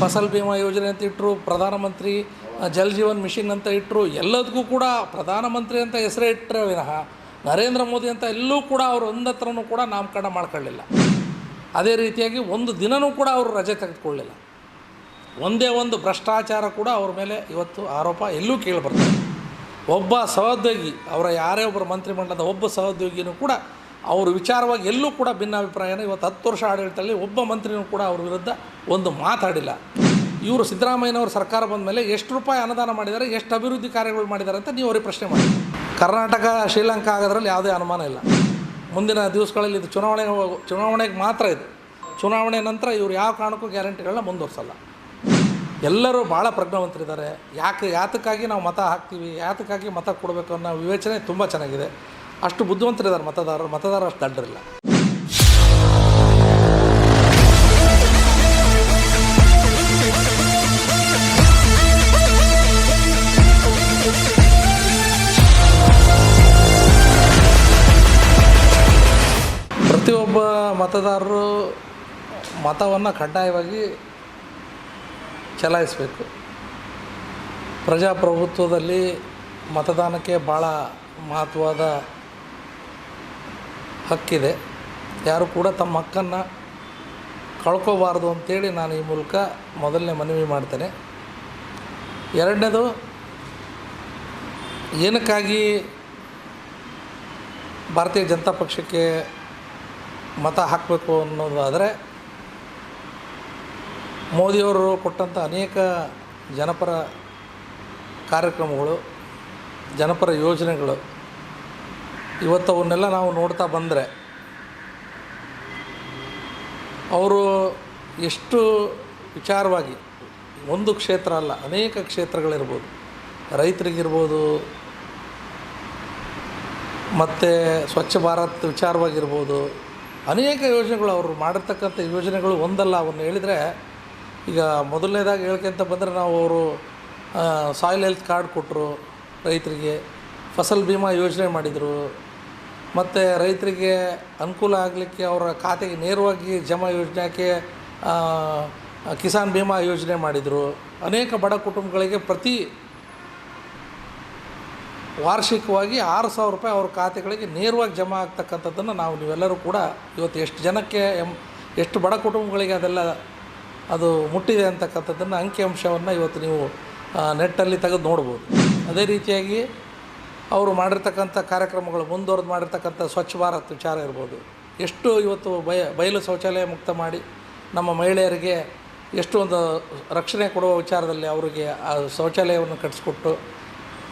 ಫಸಲ್ ಭೀಮಾ ಯೋಜನೆ ಅಂತ ಇಟ್ಟರು ಪ್ರಧಾನಮಂತ್ರಿ ಜಲ್ ಜೀವನ್ ಮಿಷನ್ ಅಂತ ಇಟ್ಟರು ಎಲ್ಲದಕ್ಕೂ ಕೂಡ ಪ್ರಧಾನಮಂತ್ರಿ ಅಂತ ಹೆಸರೇ ಇಟ್ಟರೆ ವಿನಃ ನರೇಂದ್ರ ಮೋದಿ ಅಂತ ಎಲ್ಲೂ ಕೂಡ ಅವರು ಒಂದತ್ರನೂ ಕೂಡ ನಾಮಕರಣ ಮಾಡ್ಕೊಳ್ಳಿಲ್ಲ. ಅದೇ ರೀತಿಯಾಗಿ ಒಂದು ದಿನವೂ ಕೂಡ ಅವರು ರಜೆ ತೆಗೆದುಕೊಳ್ಳಿಲ್ಲ. ಒಂದೇ ಒಂದು ಭ್ರಷ್ಟಾಚಾರ ಕೂಡ ಅವ್ರ ಮೇಲೆ ಇವತ್ತು ಆರೋಪ ಎಲ್ಲೂ ಕೇಳಿಬರ್ತದೆ ಒಬ್ಬ ಸಹೋದ್ಯೋಗಿ, ಅವರ ಯಾರೇ ಒಬ್ಬರು ಮಂತ್ರಿಮಂಡಲದ ಒಬ್ಬ ಸಹೋದ್ಯೋಗಿನೂ ಕೂಡ ಅವ್ರ ವಿಚಾರವಾಗಿ ಎಲ್ಲೂ ಕೂಡ ಭಿನ್ನಾಭಿಪ್ರಾಯನ ಇವತ್ತು ಹತ್ತು ವರ್ಷ ಆಡಳಿತದಲ್ಲಿ ಒಬ್ಬ ಮಂತ್ರಿನೂ ಕೂಡ ಅವ್ರ ವಿರುದ್ಧ ಒಂದು ಮಾತಾಡಿಲ್ಲ. ಇವರು ಸಿದ್ದರಾಮಯ್ಯನವ್ರ ಸರ್ಕಾರ ಬಂದ ಮೇಲೆ ಎಷ್ಟು ರೂಪಾಯಿ ಅನುದಾನ ಮಾಡಿದ್ದಾರೆ, ಎಷ್ಟು ಅಭಿವೃದ್ಧಿ ಕಾರ್ಯಗಳು ಮಾಡಿದ್ದಾರೆ ಅಂತ ನೀವು ಅವ್ರಿಗೆ ಪ್ರಶ್ನೆ ಮಾಡಿ. ಕರ್ನಾಟಕ, ಶ್ರೀಲಂಕಾ ಆಗೋದ್ರಲ್ಲಿ ಯಾವುದೇ ಅನುಮಾನ ಇಲ್ಲ. ಮುಂದಿನ ದಿವಸಗಳಲ್ಲಿ ಇದು ಚುನಾವಣೆ ಚುನಾವಣೆಗೆ ಮಾತ್ರ ಇದು. ಚುನಾವಣೆ ನಂತರ ಇವರು ಯಾವ ಕಾರಣಕ್ಕೂ ಗ್ಯಾರಂಟಿಗಳನ್ನ ಮುಂದುವರ್ಸಲ್ಲ. ಎಲ್ಲರೂ ಭಾಳ ಪ್ರಜ್ಞಾವಂತರಿದ್ದಾರೆ. ಯಾಕೆ, ಯಾತಕ್ಕಾಗಿ ನಾವು ಮತ ಹಾಕ್ತೀವಿ, ಯಾತಕ್ಕಾಗಿ ಮತ ಕೊಡಬೇಕು ಅನ್ನೋ ವಿವೇಚನೆ ತುಂಬ ಚೆನ್ನಾಗಿದೆ. ಅಷ್ಟು ಬುದ್ಧಿವಂತರಿದ್ದಾರೆ ಮತದಾರರು. ಮತದಾರರು ಅಷ್ಟು ದಡ್ಡರಿಲ್ಲ. ಪ್ರತಿಯೊಬ್ಬ ಮತದಾರರು ಮತವನ್ನು ಕಡ್ಡಾಯವಾಗಿ ಚಲಾಯಿಸಬೇಕು. ಪ್ರಜಾಪ್ರಭುತ್ವದಲ್ಲಿ ಮತದಾನಕ್ಕೆ ಭಾಳ ಮಹತ್ವದ ಹಕ್ಕಿದೆ. ಯಾರು ಕೂಡ ತಮ್ಮ ಹಕ್ಕನ್ನು ಕಳ್ಕೋಬಾರ್ದು ಅಂತೇಳಿ ನಾನು ಈ ಮೂಲಕ ಮೊದಲನೇ ಮನವಿ ಮಾಡ್ತೇನೆ. ಎರಡನೇದು, ಏನಕ್ಕಾಗಿ ಭಾರತೀಯ ಜನತಾ ಪಕ್ಷಕ್ಕೆ ಮತ ಹಾಕಬೇಕು ಅನ್ನೋದಾದರೆ, ಮೋದಿಯವರು ಕೊಟ್ಟಂಥ ಅನೇಕ ಜನಪರ ಕಾರ್ಯಕ್ರಮಗಳು, ಜನಪರ ಯೋಜನೆಗಳು ಇವತ್ತು ಅವನ್ನೆಲ್ಲ ನಾವು ನೋಡ್ತಾ ಬಂದರೆ, ಅವರು ಎಷ್ಟು ವಿಚಾರವಾಗಿ, ಒಂದು ಕ್ಷೇತ್ರ ಅಲ್ಲ, ಅನೇಕ ಕ್ಷೇತ್ರಗಳಿರ್ಬೋದು. ರೈತರಿಗಿರ್ಬೋದು, ಮತ್ತು ಸ್ವಚ್ಛ ಭಾರತ್ ವಿಚಾರವಾಗಿರ್ಬೋದು, ಅನೇಕ ಯೋಜನೆಗಳು ಅವರು ಮಾಡಿರ್ತಕ್ಕಂಥ ಯೋಜನೆಗಳು ಒಂದಲ್ಲ. ಅವನ್ನ ಹೇಳಿದರೆ, ಈಗ ಮೊದಲನೇದಾಗಿ ಹೇಳ್ಕೊಂತ ಬಂದರೆ ನಾವು ಅವರು ಸಾಯಿಲ್ ಹೆಲ್ತ್ ಕಾರ್ಡ್ ಕೊಟ್ಟರು ರೈತರಿಗೆ, ಫಸಲ್ ಭೀಮಾ ಯೋಜನೆ ಮಾಡಿದರು. ಮತ್ತು ರೈತರಿಗೆ ಅನುಕೂಲ ಆಗಲಿಕ್ಕೆ ಅವರ ಖಾತೆಗೆ ನೇರವಾಗಿ ಜಮಾ ಯೋಜನೆಗೆ ಕಿಸಾನ್ ಭೀಮಾ ಯೋಜನೆ ಮಾಡಿದರು. ಅನೇಕ ಬಡ ಕುಟುಂಬಗಳಿಗೆ ಪ್ರತಿ ವಾರ್ಷಿಕವಾಗಿ ಆರು ಸಾವಿರ ರೂಪಾಯಿ ಅವ್ರ ಖಾತೆಗಳಿಗೆ ನೇರವಾಗಿ ಜಮಾ ಆಗ್ತಕ್ಕಂಥದ್ದನ್ನು ನಾವು ನೀವೆಲ್ಲರೂ ಕೂಡ ಇವತ್ತು ಎಷ್ಟು ಜನಕ್ಕೆ ಎಂ, ಎಷ್ಟು ಬಡ ಕುಟುಂಬಗಳಿಗೆ ಅದೆಲ್ಲ ಅದು ಮುಟ್ಟಿದೆ ಅಂತಕ್ಕಂಥದ್ದನ್ನು ಅಂಕಿಅಂಶವನ್ನು ಇವತ್ತು ನೀವು ನೆಟ್ಟಲ್ಲಿ ತೆಗೆದು ನೋಡ್ಬೋದು. ಅದೇ ರೀತಿಯಾಗಿ ಅವರು ಮಾಡಿರ್ತಕ್ಕಂಥ ಕಾರ್ಯಕ್ರಮಗಳು ಮುಂದುವರೆದು ಮಾಡಿರ್ತಕ್ಕಂಥ ಸ್ವಚ್ಛ ಭಾರತ್ ವಿಚಾರ ಇರ್ಬೋದು. ಎಷ್ಟು ಇವತ್ತು ಬಯ, ಬಯಲು ಶೌಚಾಲಯ ಮುಕ್ತ ಮಾಡಿ ನಮ್ಮ ಮಹಿಳೆಯರಿಗೆ ಎಷ್ಟು ಒಂದು ರಕ್ಷಣೆ ಕೊಡುವ ವಿಚಾರದಲ್ಲಿ ಅವರಿಗೆ ಆ ಶೌಚಾಲಯವನ್ನು ಕಟ್ಟಿಸ್ಕೊಟ್ಟು,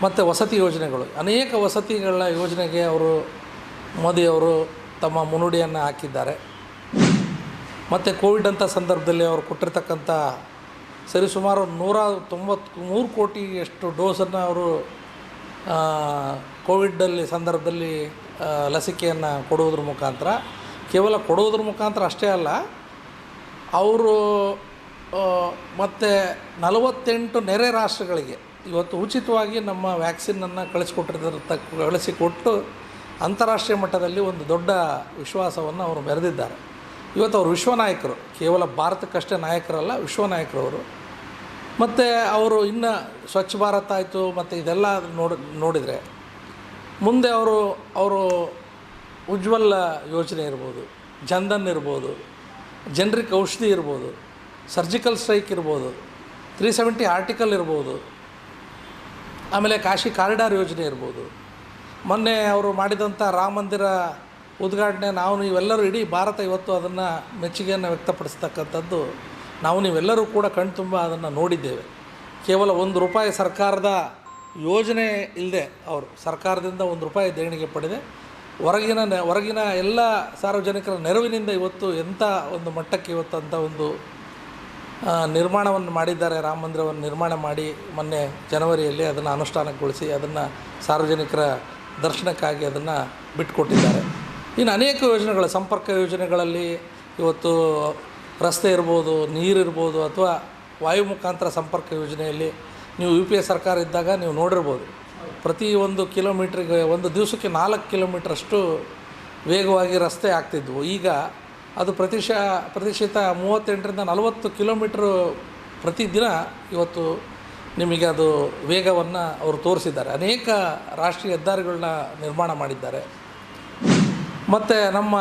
ಮತ್ತು ವಸತಿ ಯೋಜನೆಗಳು. ಅನೇಕ ವಸತಿಗಳ ಯೋಜನೆಗೆ ಅವರು ಮೋದಿಯವರು ತಮ್ಮ ಮುನ್ನುಡಿಯನ್ನು ಹಾಕಿದ್ದಾರೆ. ಮತ್ತು ಕೋವಿಡ್ ಅಂತ ಸಂದರ್ಭದಲ್ಲಿ ಅವರು ಕೊಟ್ಟಿರ್ತಕ್ಕಂಥ ಸರಿಸುಮಾರು ನೂರ ತೊಂಬತ್ತ್ಮೂರು ಕೋಟಿಯಷ್ಟು ಡೋಸನ್ನು ಅವರು ಕೋವಿಡ್ಡಲ್ಲಿ ಸಂದರ್ಭದಲ್ಲಿ ಲಸಿಕೆಯನ್ನು ಕೊಡುವುದ್ರ ಮುಖಾಂತರ, ಕೇವಲ ಕೊಡುವುದ್ರ ಮುಖಾಂತರ ಅಷ್ಟೇ ಅಲ್ಲ, ಅವರು ಮತ್ತು ನಲವತ್ತೆಂಟು ನೆರೆ ರಾಷ್ಟ್ರಗಳಿಗೆ, ಇವತ್ತು ಉಚಿತವಾಗಿ ನಮ್ಮ ವ್ಯಾಕ್ಸಿನನ್ನು ಕಳಿಸ್ಕೊಟ್ಟಿರ್ತಕ್ಕ ಕಳಿಸಿಕೊಟ್ಟು ಅಂತಾರಾಷ್ಟ್ರೀಯ ಮಟ್ಟದಲ್ಲಿ ಒಂದು ದೊಡ್ಡ ವಿಶ್ವಾಸವನ್ನು ಅವರು ಮೆರೆದಿದ್ದಾರೆ ಇವತ್ತು ಅವರು ವಿಶ್ವ ನಾಯಕರು ಕೇವಲ ಭಾರತಕ್ಕಷ್ಟೇ ನಾಯಕರಲ್ಲ ವಿಶ್ವ ನಾಯಕರು ಅವರು ಮತ್ತು ಅವರು ಇನ್ನು ಸ್ವಚ್ಛ ಭಾರತ ಆಯಿತು, ಮತ್ತು ಇದೆಲ್ಲ ನೋಡಿ, ನೋಡಿದರೆ ಮುಂದೆ ಅವರು ಅವರು ಉಜ್ವಲ ಯೋಜನೆ ಇರ್ಬೋದು, ಜನ್ಧನ್ ಇರ್ಬೋದು, ಜನರಿಕ್ ಔಷಧಿ ಇರ್ಬೋದು, ಸರ್ಜಿಕಲ್ ಸ್ಟ್ರೈಕ್ ಇರ್ಬೋದು, ತ್ರೀ ಸೆವೆಂಟಿ ಆರ್ಟಿಕಲ್ ಇರ್ಬೋದು, ಆಮೇಲೆ ಕಾಶಿ ಕಾರಿಡಾರ್ ಯೋಜನೆ ಇರ್ಬೋದು. ಮೊನ್ನೆ ಅವರು ಮಾಡಿದಂಥ ರಾಮ ಮಂದಿರ ಉದ್ಘಾಟನೆ, ನಾವು ಇವೆಲ್ಲರೂ ಇಡೀ ಭಾರತ ಇವತ್ತು ಅದನ್ನು ಮೆಚ್ಚುಗೆಯನ್ನು ವ್ಯಕ್ತಪಡಿಸ್ತಕ್ಕಂಥದ್ದು ನಾವು ನೀವೆಲ್ಲರೂ ಕೂಡ ಕಣ್ತುಂಬ ಅದನ್ನು ನೋಡಿದ್ದೇವೆ. ಕೇವಲ ಒಂದು ರೂಪಾಯಿ ಸರ್ಕಾರದ ಯೋಜನೆ ಇಲ್ಲದೆ ಅವರು ಸರ್ಕಾರದಿಂದ ಒಂದು ರೂಪಾಯಿ ದೇಣಿಗೆ ಪಡೆದೆ. ಹೊರಗಿನ ಹೊರಗಿನ ಎಲ್ಲ ಸಾರ್ವಜನಿಕರ ನೆರವಿನಿಂದ ಇವತ್ತು ಎಂಥ ಒಂದು ಮಟ್ಟಕ್ಕೆ ಇವತ್ತು ಅಂಥ ಒಂದು ನಿರ್ಮಾಣವನ್ನು ಮಾಡಿದ್ದಾರೆ. ರಾಮ ಮಂದಿರವನ್ನು ನಿರ್ಮಾಣ ಮಾಡಿ ಮೊನ್ನೆ ಜನವರಿಯಲ್ಲಿ ಅದನ್ನು ಅನುಷ್ಠಾನಗೊಳಿಸಿ ಅದನ್ನು ಸಾರ್ವಜನಿಕರ ದರ್ಶನಕ್ಕಾಗಿ ಅದನ್ನು ಬಿಟ್ಟುಕೊಟ್ಟಿದ್ದಾರೆ ಇನ್ನು ಅನೇಕ ಯೋಜನೆಗಳು, ಸಂಪರ್ಕ ಯೋಜನೆಗಳಲ್ಲಿ ಇವತ್ತು ರಸ್ತೆ ಇರ್ಬೋದು ನೀರಿರ್ಬೋದು ಅಥವಾ ವಾಯು ಮುಖಾಂತರ ಸಂಪರ್ಕ ಯೋಜನೆಯಲ್ಲಿ ನೀವು ಯು ಪಿ ಎ ಸರ್ಕಾರ ಇದ್ದಾಗ ನೀವು ನೋಡಿರ್ಬೋದು. ಪ್ರತಿ ಒಂದು ಕಿಲೋಮೀಟ್ರಿಗೆ ಒಂದು ದಿವಸಕ್ಕೆ ನಾಲ್ಕು ಕಿಲೋಮೀಟ್ರಷ್ಟು ವೇಗವಾಗಿ ರಸ್ತೆ ಆಗ್ತಿದ್ವು. ಈಗ ಅದು ಪ್ರತಿಶ ಪ್ರತಿಶತ ಮೂವತ್ತೆಂಟರಿಂದ ನಲವತ್ತು ಕಿಲೋಮೀಟ್ರು ಪ್ರತಿದಿನ ಇವತ್ತು ನಿಮಗೆ ಅದು ವೇಗವನ್ನು ಅವರು ತೋರಿಸಿದ್ದಾರೆ. ಅನೇಕ ರಾಷ್ಟ್ರೀಯ ಹೆದ್ದಾರಿಗಳನ್ನ ನಿರ್ಮಾಣ ಮಾಡಿದ್ದಾರೆ. ಮತ್ತು ನಮ್ಮ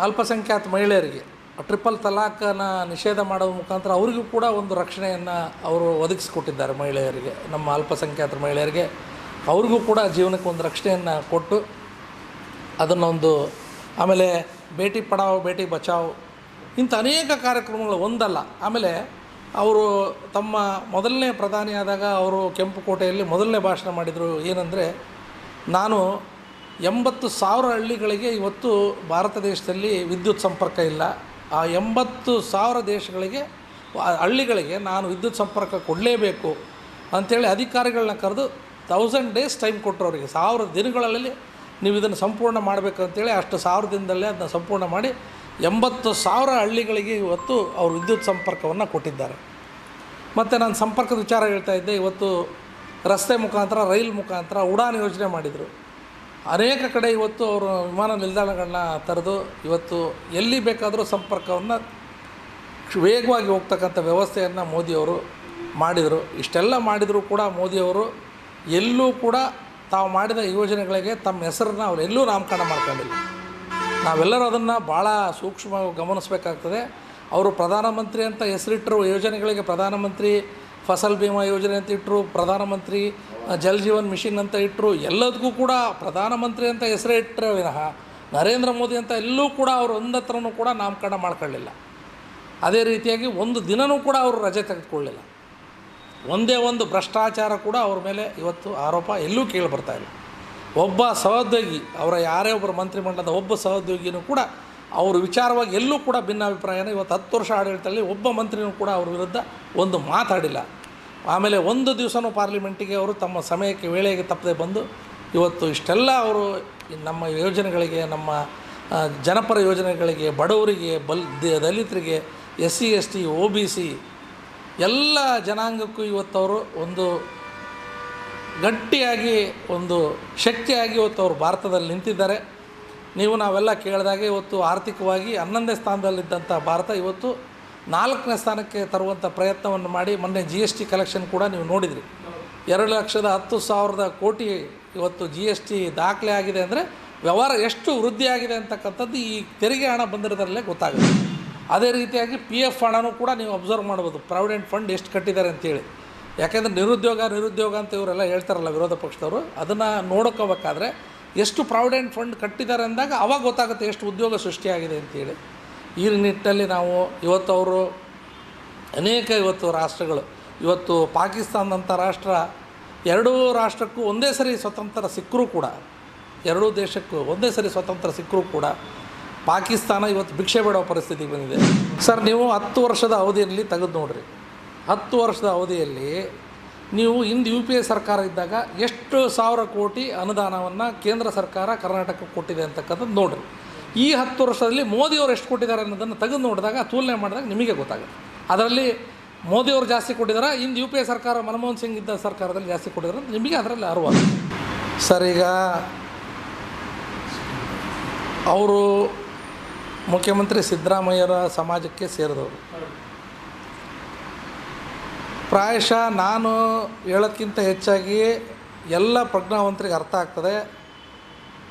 ಅಲ್ಪಸಂಖ್ಯಾತ ಮಹಿಳೆಯರಿಗೆ ಟ್ರಿಪಲ್ ತಲಾಖನ ನಿಷೇಧ ಮಾಡೋದ್ರ ಮುಖಾಂತರ ಅವರಿಗೂ ಕೂಡ ಒಂದು ರಕ್ಷಣೆಯನ್ನು ಅವರು ಒದಗಿಸಿಕೊಟ್ಟಿದ್ದಾರೆ ಮಹಿಳೆಯರಿಗೆ, ನಮ್ಮ ಅಲ್ಪಸಂಖ್ಯಾತ ಮಹಿಳೆಯರಿಗೆ. ಅವ್ರಿಗೂ ಕೂಡ ಜೀವನಕ್ಕೆ ಒಂದು ರಕ್ಷಣೆಯನ್ನು ಕೊಟ್ಟು ಅದನ್ನೊಂದು ಆಮೇಲೆ ಬೇಟಿ ಪಡಾವ್, ಬೇಟಿ ಬಚಾವ್ ಇಂಥ ಅನೇಕ ಕಾರ್ಯಕ್ರಮಗಳು ಒಂದಲ್ಲ. ಆಮೇಲೆ ಅವರು ತಮ್ಮ ಮೊದಲನೇ ಪ್ರಧಾನಿಯಾದಾಗ ಅವರು ಕೆಂಪುಕೋಟೆಯಲ್ಲಿ ಮೊದಲನೇ ಭಾಷಣ ಮಾಡಿದರು ಏನಂದರೆ, ನಾನು ಎಂಬತ್ತು ಸಾವಿರ ಹಳ್ಳಿಗಳಿಗೆ ಇವತ್ತು ಭಾರತ ದೇಶದಲ್ಲಿ ವಿದ್ಯುತ್ ಸಂಪರ್ಕ ಇಲ್ಲ. ಆ ಎಂಬತ್ತು ಸಾವಿರ ದೇಶಗಳಿಗೆ ಹಳ್ಳಿಗಳಿಗೆ ನಾನು ವಿದ್ಯುತ್ ಸಂಪರ್ಕ ಕೊಡಲೇಬೇಕು ಅಂಥೇಳಿ ಅಧಿಕಾರಿಗಳನ್ನ ಕರೆದು ತೌಸಂಡ್ ಡೇಸ್ ಟೈಮ್ ಕೊಟ್ಟರು ಅವರಿಗೆ ಸಾವಿರ ದಿನಗಳಲ್ಲಿ ನೀವು ಇದನ್ನು ಸಂಪೂರ್ಣ ಮಾಡಬೇಕು ಅಂತೇಳಿ ಅಷ್ಟು ಸಾವಿರ ದಿನದಲ್ಲೇ ಅದನ್ನ ಸಂಪೂರ್ಣ ಮಾಡಿ ಎಂಬತ್ತು ಸಾವಿರ ಹಳ್ಳಿಗಳಿಗೆ ಇವತ್ತು ಅವರು ವಿದ್ಯುತ್ ಸಂಪರ್ಕವನ್ನು ಕೊಟ್ಟಿದ್ದಾರೆ. ಮತ್ತು ನಾನು ಸಂಪರ್ಕದ ವಿಚಾರ ಹೇಳ್ತಾ ಇದ್ದೆ, ಇವತ್ತು ರಸ್ತೆ ಮುಖಾಂತರ, ರೈಲ್ ಮುಖಾಂತರ ಉಡಾನ್ ಯೋಜನೆ ಮಾಡಿದರು. ಅನೇಕ ಕಡೆ ಇವತ್ತು ಅವರು ವಿಮಾನ ನಿಲ್ದಾಣಗಳನ್ನ ತೆರೆದು ಇವತ್ತು ಎಲ್ಲಿ ಬೇಕಾದರೂ ಸಂಪರ್ಕವನ್ನು ವೇಗವಾಗಿ ಹೋಗ್ತಕ್ಕಂಥ ವ್ಯವಸ್ಥೆಯನ್ನು ಮೋದಿಯವರು ಮಾಡಿದರು. ಇಷ್ಟೆಲ್ಲ ಮಾಡಿದರೂ ಕೂಡ ಮೋದಿಯವರು ಎಲ್ಲೂ ಕೂಡ ತಾವು ಮಾಡಿದ ಯೋಜನೆಗಳಿಗೆ ತಮ್ಮ ಹೆಸರನ್ನ ಅವರು ಎಲ್ಲೂ ನಾಮಕರಣ ಮಾಡ್ಕೊಂಡಿಲ್ಲ. ನಾವೆಲ್ಲರೂ ಅದನ್ನು ಭಾಳ ಸೂಕ್ಷ್ಮವಾಗಿ ಗಮನಿಸಬೇಕಾಗ್ತದೆ. ಅವರು ಪ್ರಧಾನಮಂತ್ರಿ ಅಂತ ಹೆಸರಿಟ್ಟರು ಯೋಜನೆಗಳಿಗೆ ಪ್ರಧಾನಮಂತ್ರಿ ಫಸಲ್ ಭೀಮಾ ಯೋಜನೆ ಅಂತ ಇಟ್ಟರು ಪ್ರಧಾನಮಂತ್ರಿ ಜಲ್ ಜೀವನ್ ಮಿಷನ್ ಅಂತ ಇಟ್ಟರು ಎಲ್ಲದಕ್ಕೂ ಕೂಡ ಪ್ರಧಾನಮಂತ್ರಿ ಅಂತ ಹೆಸರೇ ಇಟ್ಟರೆ ವಿನಃ ನರೇಂದ್ರ ಮೋದಿ ಅಂತ ಎಲ್ಲೂ ಕೂಡ ಅವರು ಒಂದತ್ರನೂ ಕೂಡ ನಾಮಕರಣ ಮಾಡ್ಕೊಳ್ಳಿಲ್ಲ. ಅದೇ ರೀತಿಯಾಗಿ ಒಂದು ದಿನವೂ ಕೂಡ ಅವರು ರಜೆ ತೆಗೆದುಕೊಳ್ಳಿಲ್ಲ. ಒಂದೇ ಒಂದು ಭ್ರಷ್ಟಾಚಾರ ಕೂಡ ಅವ್ರ ಮೇಲೆ ಇವತ್ತು ಆರೋಪ ಎಲ್ಲೂ ಕೇಳಿ ಬರ್ತಾ ಇಲ್ಲ. ಒಬ್ಬ ಸಹೋದ್ಯೋಗಿ, ಅವರ ಯಾರೇ ಒಬ್ಬರು ಮಂತ್ರಿಮಂಡಲದ ಒಬ್ಬ ಸಹೋದ್ಯೋಗಿನೂ ಕೂಡ ಅವ್ರ ವಿಚಾರವಾಗಿ ಎಲ್ಲೂ ಕೂಡ ಭಿನ್ನಾಭಿಪ್ರಾಯನ ಇವತ್ತು ಹತ್ತು ವರ್ಷ ಆಡಳಿತದಲ್ಲಿ ಒಬ್ಬ ಮಂತ್ರಿನೂ ಕೂಡ ಅವ್ರ ವಿರುದ್ಧ ಒಂದು ಮಾತಾಡಿಲ್ಲ. ಆಮೇಲೆ ಒಂದು ದಿವಸನೂ ಪಾರ್ಲಿಮೆಂಟಿಗೆ ಅವರು ತಮ್ಮ ಸಮಯಕ್ಕೆ ವೇಳೆಗೆ ತಪ್ಪದೆ ಬಂದು ಇವತ್ತು ಇಷ್ಟೆಲ್ಲ ಅವರು ನಮ್ಮ ಯೋಜನೆಗಳಿಗೆ, ನಮ್ಮ ಜನಪರ ಯೋಜನೆಗಳಿಗೆ, ಬಡವರಿಗೆ, ಬಲ್ ದಲಿತರಿಗೆ S C S T O B C ಎಲ್ಲ ಜನಾಂಗಕ್ಕೂ ಇವತ್ತವರು ಒಂದು ಗಟ್ಟಿಯಾಗಿ ಒಂದು ಶಕ್ತಿಯಾಗಿ ಇವತ್ತು ಅವರು ಭಾರತದಲ್ಲಿ ನಿಂತಿದ್ದಾರೆ. ನೀವು ನಾವೆಲ್ಲ ಕೇಳಿದಾಗೆ ಇವತ್ತು ಆರ್ಥಿಕವಾಗಿ ಹನ್ನೊಂದನೇ ಸ್ಥಾನದಲ್ಲಿದ್ದಂಥ ಭಾರತ ಇವತ್ತು ನಾಲ್ಕನೇ ಸ್ಥಾನಕ್ಕೆ ತರುವಂಥ ಪ್ರಯತ್ನವನ್ನು ಮಾಡಿ ಮೊನ್ನೆ ಜಿ ಎಸ್ ಟಿ ಕಲೆಕ್ಷನ್ ಕೂಡ ನೀವು ನೋಡಿದ್ರಿ. ಎರಡು ಲಕ್ಷದ ಹತ್ತು ಸಾವಿರದ ಕೋಟಿ ಇವತ್ತು ಜಿ ಎಸ್ ಟಿ ದಾಖಲೆ ಆಗಿದೆ ಅಂದರೆ ವ್ಯವಹಾರ ಎಷ್ಟು ವೃದ್ಧಿಯಾಗಿದೆ ಅಂತಕ್ಕಂಥದ್ದು ಈ ತೆರಿಗೆ ಹಣ ಬಂದಿರೋದ್ರಲ್ಲೇ ಗೊತ್ತಾಗುತ್ತೆ. ಅದೇ ರೀತಿಯಾಗಿ ಪಿ ಎಫ್ ಹಣನೂ ಕೂಡ ನೀವು ಅಬ್ಸರ್ವ್ ಮಾಡ್ಬೋದು. ಪ್ರಾವಿಡೆಂಟ್ ಫಂಡ್ ಎಷ್ಟು ಕಟ್ಟಿದ್ದಾರೆ ಅಂತೇಳಿ. ಯಾಕೆಂದರೆ ನಿರುದ್ಯೋಗ ನಿರುದ್ಯೋಗ ಅಂತ ಇವರೆಲ್ಲ ಹೇಳ್ತಾರಲ್ಲ ವಿರೋಧ ಪಕ್ಷದವರು. ಅದನ್ನು ನೋಡ್ಕೋಬೇಕಾದ್ರೆ ಎಷ್ಟು ಪ್ರಾವಿಡೆಂಟ್ ಫಂಡ್ ಕಟ್ಟಿದ್ದಾರೆ ಅಂದಾಗ ಅವಾಗ ಗೊತ್ತಾಗುತ್ತೆ ಎಷ್ಟು ಉದ್ಯೋಗ ಸೃಷ್ಟಿಯಾಗಿದೆ ಅಂತೇಳಿ. ಈ ನಿಟ್ಟಿನಲ್ಲಿ ನಾವು ಇವತ್ತು ಅವರು ಅನೇಕ ಇವತ್ತು ರಾಷ್ಟ್ರಗಳು, ಇವತ್ತು ಪಾಕಿಸ್ತಾನದಂಥ ರಾಷ್ಟ್ರ ಎರಡೂ ರಾಷ್ಟ್ರಕ್ಕೂ ಒಂದೇ ಸರಿ ಸ್ವತಂತ್ರ ಸಿಕ್ಕರೂ ಕೂಡ, ಎರಡೂ ದೇಶಕ್ಕೂ ಒಂದೇ ಸರಿ ಸ್ವತಂತ್ರ ಸಿಕ್ಕರೂ ಕೂಡ ಪಾಕಿಸ್ತಾನ ಇವತ್ತು ಭಿಕ್ಷೆ ಬೇಡೋ ಪರಿಸ್ಥಿತಿಗೆ ಬಂದಿದೆ. ಸರ್, ನೀವು ಹತ್ತು ವರ್ಷದ ಅವಧಿಯಲ್ಲಿ ತೆಗೆದು ನೋಡಿರಿ. ಹತ್ತು ವರ್ಷದ ಅವಧಿಯಲ್ಲಿ ನೀವು ಹಿಂದೆ ಯು ಪಿ ಎ ಸರ್ಕಾರ ಇದ್ದಾಗ ಎಷ್ಟು ಸಾವಿರ ಕೋಟಿ ಅನುದಾನವನ್ನು ಕೇಂದ್ರ ಸರ್ಕಾರ ಕರ್ನಾಟಕಕ್ಕೆ ಕೊಟ್ಟಿದೆ ಅಂತಕ್ಕಂಥದ್ದು ನೋಡಿರಿ. ಈ ಹತ್ತು ವರ್ಷದಲ್ಲಿ ಮೋದಿಯವರು ಎಷ್ಟು ಕೊಟ್ಟಿದ್ದಾರೆ ಅನ್ನೋದನ್ನು ತೆಗೆದು ನೋಡಿದಾಗ, ತುಲನೆ ಮಾಡಿದಾಗ ನಿಮಗೆ ಗೊತ್ತಾಗುತ್ತೆ. ಅದರಲ್ಲಿ ಮೋದಿಯವರು ಜಾಸ್ತಿ ಕೊಟ್ಟಿದ್ದಾರೆ ಹಿಂದೆ ಯು ಪಿ ಎ ಸರ್ಕಾರ ಮನಮೋಹನ್ ಸಿಂಗ್ ಇದ್ದ ಸರ್ಕಾರದಲ್ಲಿ ಜಾಸ್ತಿ ಕೊಟ್ಟಿದ್ದಾರೆ ಅಂತ ನಿಮಗೆ ಅದರಲ್ಲಿ ಅರ್ವ ಸರ್, ಈಗ ಅವರು ಮುಖ್ಯಮಂತ್ರಿ ಸಿದ್ದರಾಮಯ್ಯರ ಸಮಾಜಕ್ಕೆ ಸೇರಿದವರು. ಪ್ರಾಯಶಃ ನಾನು ಹೇಳೋಕ್ಕಿಂತ ಹೆಚ್ಚಾಗಿ ಎಲ್ಲ ಪ್ರಜ್ಞಾವಂತರಿಗೆ ಅರ್ಥ ಆಗ್ತದೆ.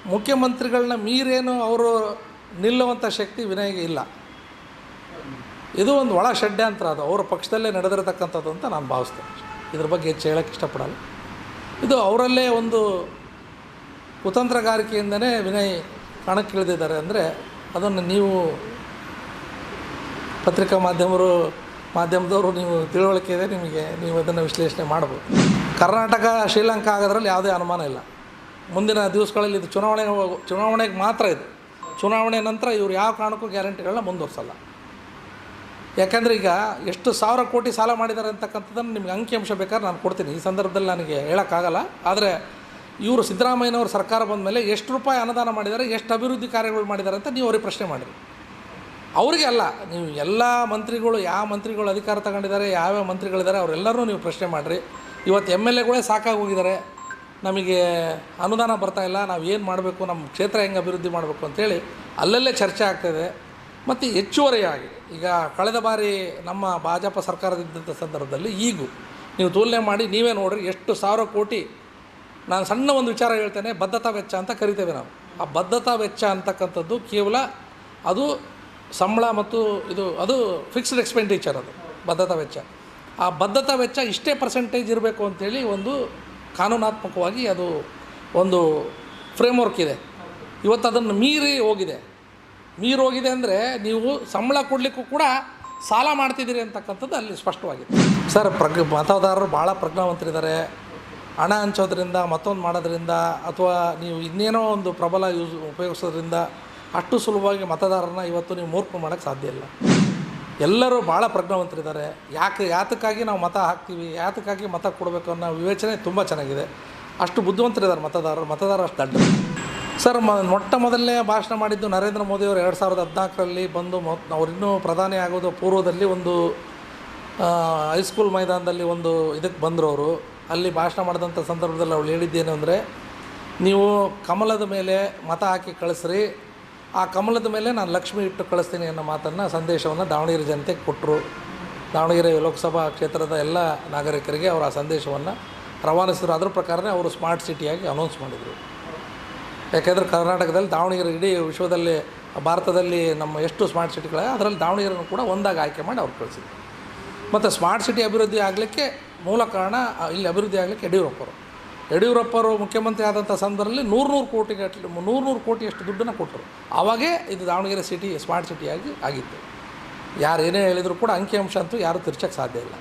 ಮುಖ್ಯಮಂತ್ರಿಗಳನ್ನ ಮೀರೇನು ಅವರು ನಿಲ್ಲುವಂಥ ಶಕ್ತಿ ವಿನಯ್ಗೆ ಇಲ್ಲ. ಇದು ಒಂದು ಒಳ ಷಡ್ಯಂತ್ರ ಅದು. ಅವರ ಪಕ್ಷದಲ್ಲೇ ನಡೆದಿರತಕ್ಕಂಥದ್ದು ಅಂತ ನಾನು ಭಾವಿಸ್ತೇನೆ ಇದ್ರ ಬಗ್ಗೆ ಹೆಚ್ಚು ಹೇಳೋಕ್ಕೆ ಇಷ್ಟಪಡಲ್ಲ. ಇದು ಅವರಲ್ಲೇ ಒಂದು ಕುತಂತ್ರಗಾರಿಕೆಯಿಂದನೇ ವಿನಯ್ ಕಣಕ್ಕಿಳಿದಿದ್ದಾರೆ. ಅಂದರೆ ಅದನ್ನು ನೀವು ಪತ್ರಿಕಾ ಮಾಧ್ಯಮರು ಮಾಧ್ಯಮದವರು ನೀವು ತಿಳುವಳಿಕೆ ಇದೆ, ನಿಮಗೆ ನೀವು ಅದನ್ನು ವಿಶ್ಲೇಷಣೆ ಮಾಡ್ಬೋದು ಕರ್ನಾಟಕ, ಶ್ರೀಲಂಕಾ ಆಗೋದ್ರಲ್ಲಿ ಯಾವುದೇ ಅನುಮಾನ ಇಲ್ಲ. ಮುಂದಿನ ದಿವಸಗಳಲ್ಲಿ ಇದು ಚುನಾವಣೆ ಚುನಾವಣೆಗೆ ಮಾತ್ರ ಇದು. ಚುನಾವಣೆ ನಂತರ ಇವರು ಯಾವ ಕಾರಣಕ್ಕೂ ಗ್ಯಾರಂಟಿಗಳನ್ನ ಮುಂದುವರ್ಸಲ್ಲ. ಯಾಕಂದರೆ ಈಗ ಎಷ್ಟು ಸಾವಿರ ಕೋಟಿ ಸಾಲ ಮಾಡಿದ್ದಾರೆ ಅಂತಕ್ಕಂಥದ್ದನ್ನು ನಿಮಗೆ ಅಂಕಿಅಂಶ ಬೇಕಾದ್ರೆ ನಾನು ಕೊಡ್ತೀನಿ. ಈ ಸಂದರ್ಭದಲ್ಲಿ ನನಗೆ ಹೇಳೋಕ್ಕಾಗಲ್ಲ. ಆದರೆ ಇವರು ಸಿದ್ದರಾಮಯ್ಯನವ್ರ ಸರ್ಕಾರ ಬಂದ ಮೇಲೆ ಎಷ್ಟು ರೂಪಾಯಿ ಅನುದಾನ ಮಾಡಿದ್ದಾರೆ, ಎಷ್ಟು ಅಭಿವೃದ್ಧಿ ಕಾರ್ಯಗಳು ಮಾಡಿದ್ದಾರೆ ಅಂತ ನೀವು ಅವ್ರಿಗೆ ಪ್ರಶ್ನೆ ಮಾಡಿರಿ. ಅವರಿಗೆ ಅಲ್ಲ, ನೀವು ಎಲ್ಲ ಮಂತ್ರಿಗಳು ಯಾವ ಮಂತ್ರಿಗಳು ಅಧಿಕಾರ ತಗೊಂಡಿದ್ದಾರೆ, ಯಾವ್ಯಾವ ಮಂತ್ರಿಗಳಿದ್ದಾರೆ ಅವರೆಲ್ಲರೂ ನೀವು ಪ್ರಶ್ನೆ ಮಾಡಿರಿ. ಇವತ್ತು ಎಂ ಎಲ್ ಎಗಳೇ ಸಾಕಾಗಿ ಹೋಗಿದ್ದಾರೆ. ನಮಗೆ ಅನುದಾನ ಬರ್ತಾ ಇಲ್ಲ, ನಾವು ಏನು ಮಾಡಬೇಕು ನಮ್ಮ ಕ್ಷೇತ್ರ ಹೆಂಗೆ ಅಭಿವೃದ್ಧಿ ಮಾಡಬೇಕು ಅಂತೇಳಿ ಅಲ್ಲಲ್ಲೇ ಚರ್ಚೆ ಆಗ್ತಾಯಿದೆ ಮತ್ತು ಹೆಚ್ಚುವರಿಯಾಗಿ ಈಗ ಕಳೆದ ಬಾರಿ ನಮ್ಮ ಭಾಜಪ ಸರ್ಕಾರದಿದ್ದಂಥ ಸಂದರ್ಭದಲ್ಲಿ ಈಗೂ ನೀವು ತುಲನೆ ಮಾಡಿ ನೀವೇ ನೋಡ್ರಿ, ಎಷ್ಟು ಸಾವಿರ ಕೋಟಿ ನಾನು ಸಣ್ಣ ಒಂದು ವಿಚಾರ ಹೇಳ್ತೇನೆ, ಬದ್ಧತಾ ವೆಚ್ಚ ಅಂತ ಕರಿತೇವೆ ನಾವು. ಆ ಬದ್ಧತಾ ವೆಚ್ಚ ಅಂತಕ್ಕಂಥದ್ದು ಕೇವಲ ಅದು ಸಂಬಳ ಮತ್ತು ಇದು, ಅದು ಫಿಕ್ಸ್ಡ್ ಎಕ್ಸ್ಪೆಂಡಿಚರ್ ಅದು ಬದ್ಧತಾ ವೆಚ್ಚ. ಆ ಬದ್ಧತಾ ವೆಚ್ಚ ಇಷ್ಟೇ ಪರ್ಸೆಂಟೇಜ್ ಇರಬೇಕು ಅಂತೇಳಿ ಒಂದು ಕಾನೂನಾತ್ಮಕವಾಗಿ ಅದು ಒಂದು ಫ್ರೇಮ್ವರ್ಕ್ ಇದೆ. ಇವತ್ತು ಅದನ್ನು ಮೀರಿ ಹೋಗಿದೆ. ಮೀರಿ ಹೋಗಿದೆ ಅಂದರೆ ನೀವು ಸಂಬಳ ಕೊಡಲಿಕ್ಕೂ ಕೂಡ ಸಾಲ ಮಾಡ್ತಿದ್ದೀರಿ ಅಂತಕ್ಕಂಥದ್ದು ಅಲ್ಲಿ ಸ್ಪಷ್ಟವಾಗಿದೆ. ಸರ್, ಪ್ರಗ್, ಮತದಾರರು ಭಾಳ ಪ್ರಜ್ಞಾವಂತರಿದ್ದಾರೆ. ಹಣ ಹಂಚೋದ್ರಿಂದ, ಮತ್ತೊಂದು ಮಾಡೋದ್ರಿಂದ, ಅಥವಾ ನೀವು ಇನ್ನೇನೋ ಒಂದು ಪ್ರಬಲ ಯೂಸ್, ಉಪಯೋಗಿಸೋದ್ರಿಂದ ಅಷ್ಟು ಸುಲಭವಾಗಿ ಮತದಾರರನ್ನ ಇವತ್ತು ನೀವು ಮೂರ್ಖ ಮಾಡೋಕ್ಕೆ ಸಾಧ್ಯ ಇಲ್ಲ. ಎಲ್ಲರೂ ಭಾಳ ಪ್ರಜ್ಞಾವಂತರಿದ್ದಾರೆ. ಯಾಕೆ ಯಾತಕ್ಕಾಗಿ ನಾವು ಮತ ಹಾಕ್ತೀವಿ? ಯಾತಕ್ಕಾಗಿ ಮತ ಕೊಡಬೇಕು ಅನ್ನೋ ವಿವೇಚನೆ ತುಂಬ ಚೆನ್ನಾಗಿದೆ. ಅಷ್ಟು ಬುದ್ಧಿವಂತರಿದ್ದಾರೆ ಮತದಾರರು. ಮತದಾರರು ಅಷ್ಟು ದಡ್ಡ. ಸರ್, ಮ ಮೊಟ್ಟ ಮೊದಲನೇ ಭಾಷಣ ಮಾಡಿದ್ದು ನರೇಂದ್ರ ಮೋದಿಯವರು ಎರಡು ಸಾವಿರದ ಹದಿನಾಲ್ಕರಲ್ಲಿ ಬಂದು ಮೊತ್ ಅವರಿನ್ನೂ ಪ್ರಧಾನಿ ಆಗೋದು ಪೂರ್ವದಲ್ಲಿ ಒಂದು ಹೈಸ್ಕೂಲ್ ಮೈದಾನದಲ್ಲಿ ಒಂದು ಇದಕ್ಕೆ ಬಂದರು ಅವರು. ಅಲ್ಲಿ ಭಾಷಣ ಮಾಡಿದಂಥ ಸಂದರ್ಭದಲ್ಲಿ ಅವಳು ಹೇಳಿದ್ದೇನು ಅಂದರೆ ನೀವು ಕಮಲದ ಮೇಲೆ ಮತ ಹಾಕಿ ಕಳಿಸ್ರಿ. ಆ ಕಮಲದ ಮೇಲೆ ನಾನು ಲಕ್ಷ್ಮಿ ಇಟ್ಟು ಕಳಿಸ್ತೀನಿ ಅನ್ನೋ ಮಾತನ್ನು ಸಂದೇಶವನ್ನು ದಾವಣಗೆರೆ ಜನತೆಗೆ ಕೊಟ್ಟರು ದಾವಣಗೆರೆ ಲೋಕಸಭಾ ಕ್ಷೇತ್ರದ ಎಲ್ಲ ನಾಗರಿಕರಿಗೆ ಅವರು ಆ ಸಂದೇಶವನ್ನು ರವಾನಿಸಿದ್ರು. ಅದ್ರ ಪ್ರಕಾರನೇ ಅವರು ಸ್ಮಾರ್ಟ್ ಸಿಟಿಯಾಗಿ ಅನೌನ್ಸ್ ಮಾಡಿದರು. ಯಾಕೆಂದರೆ ಕರ್ನಾಟಕದಲ್ಲಿ ದಾವಣಗೆರೆ ಇಡೀ ವಿಶ್ವದಲ್ಲಿ, ಭಾರತದಲ್ಲಿ ನಮ್ಮ ಎಷ್ಟು ಸ್ಮಾರ್ಟ್ ಸಿಟಿಗಳ ಅದರಲ್ಲಿ ದಾವಣಗೆರೆನೂ ಕೂಡ ಒಂದಾಗಿ ಆಯ್ಕೆ ಮಾಡಿ ಅವ್ರು ಕಳಿಸಿದ್ರು. ಮತ್ತು ಸ್ಮಾರ್ಟ್ ಸಿಟಿ ಅಭಿವೃದ್ಧಿ ಆಗಲಿಕ್ಕೆ ಮೂಲ ಕಾರಣ ಇಲ್ಲಿ ಅಭಿವೃದ್ಧಿ ಆಗಲಿಕ್ಕೆ ಯಡಿಯೂರಪ್ಪರು. ಯಡಿಯೂರಪ್ಪರು ಮುಖ್ಯಮಂತ್ರಿ ಆದಂಥ ಸಂದರ್ಭದಲ್ಲಿ ನೂರು ನೂರು ಕೋಟಿಗೆ ನೂರು ನೂರು ಕೋಟಿಯಷ್ಟು ದುಡ್ಡನ್ನು ಕೊಟ್ಟರು. ಆವಾಗೇ ಇದು ದಾವಣಗೆರೆ ಸಿಟಿ ಸ್ಮಾರ್ಟ್ ಸಿಟಿಯಾಗಿ ಆಗಿತ್ತು. ಯಾರು ಏನೇ ಹೇಳಿದರೂ ಕೂಡ ಅಂಕಿಅಂಶ ಅಂತೂ ಯಾರೂ ತಿರ್ಚಕ್ಕೆ ಸಾಧ್ಯ ಇಲ್ಲ.